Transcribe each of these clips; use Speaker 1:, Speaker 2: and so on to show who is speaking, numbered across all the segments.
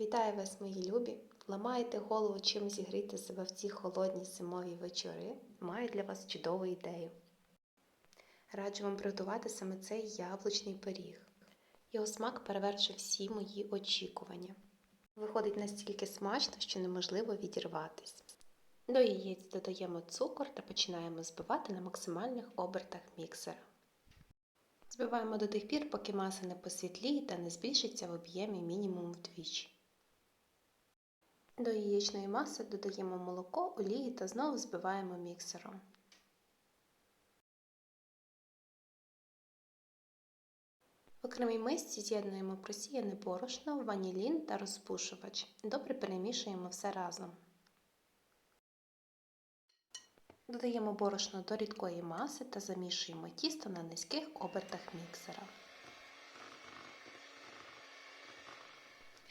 Speaker 1: Вітаю вас, мої любі! Ламаєте голову, чим зігріти себе в ці холодні зимові вечори? Маю для вас чудову ідею. Раджу вам приготувати саме цей яблучний пиріг. Його смак перевершив всі мої очікування. Виходить настільки смачно, що неможливо відірватись. До яєць додаємо цукор та починаємо збивати на максимальних обертах міксера. Збиваємо до тих пір, поки маса не посвітліє та не збільшиться в об'ємі мінімум вдвічі. До яєчної маси додаємо молоко, олії та знову збиваємо міксером. В окремій мисці з'єднуємо просіяне борошно, ванілін та розпушувач. Добре перемішуємо все разом. Додаємо борошно до рідкої маси та замішуємо тісто на низьких обертах міксера.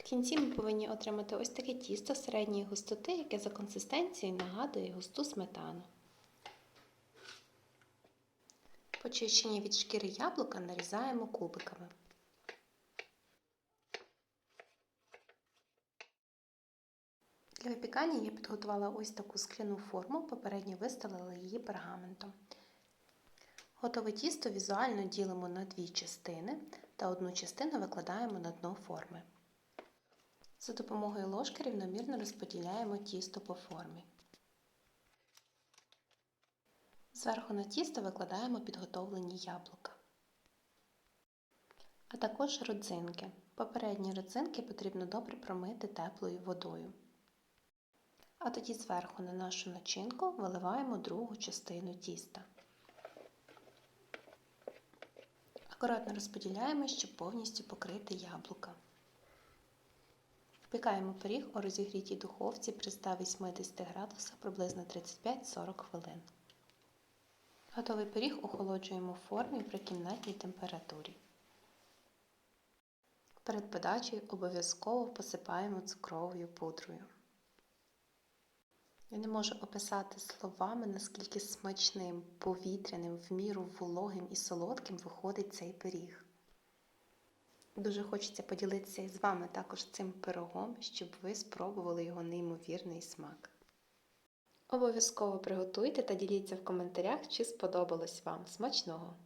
Speaker 1: Кінці ми повинні отримати ось таке тісто середньої густоти, яке за консистенцією нагадує густу сметану. Почищені від шкіри яблука нарізаємо кубиками. Для випікання я підготувала ось таку скляну форму, попередньо виставила її пергаментом. Готове тісто візуально ділимо на дві частини та одну частину викладаємо на дно форми. За допомогою ложки рівномірно розподіляємо тісто по формі. Зверху на тісто викладаємо підготовлені яблука, а також родзинки. Попередні родзинки потрібно добре промити теплою водою. А тоді зверху на нашу начинку виливаємо другу частину тіста. Акуратно розподіляємо, щоб повністю покрити яблука. Впікаємо пиріг у розігрітій духовці при 180 градусах приблизно 35-40 хвилин. Готовий пиріг охолоджуємо в формі при кімнатній температурі. Перед подачею обов'язково посипаємо цукровою пудрою. Я не можу описати словами, наскільки смачним, повітряним, в міру вологим і солодким виходить цей пиріг. Дуже хочеться поділитися з вами також цим пирогом, щоб ви спробували його неймовірний смак. Обов'язково приготуйте та діліться в коментарях, чи сподобалось вам смачного!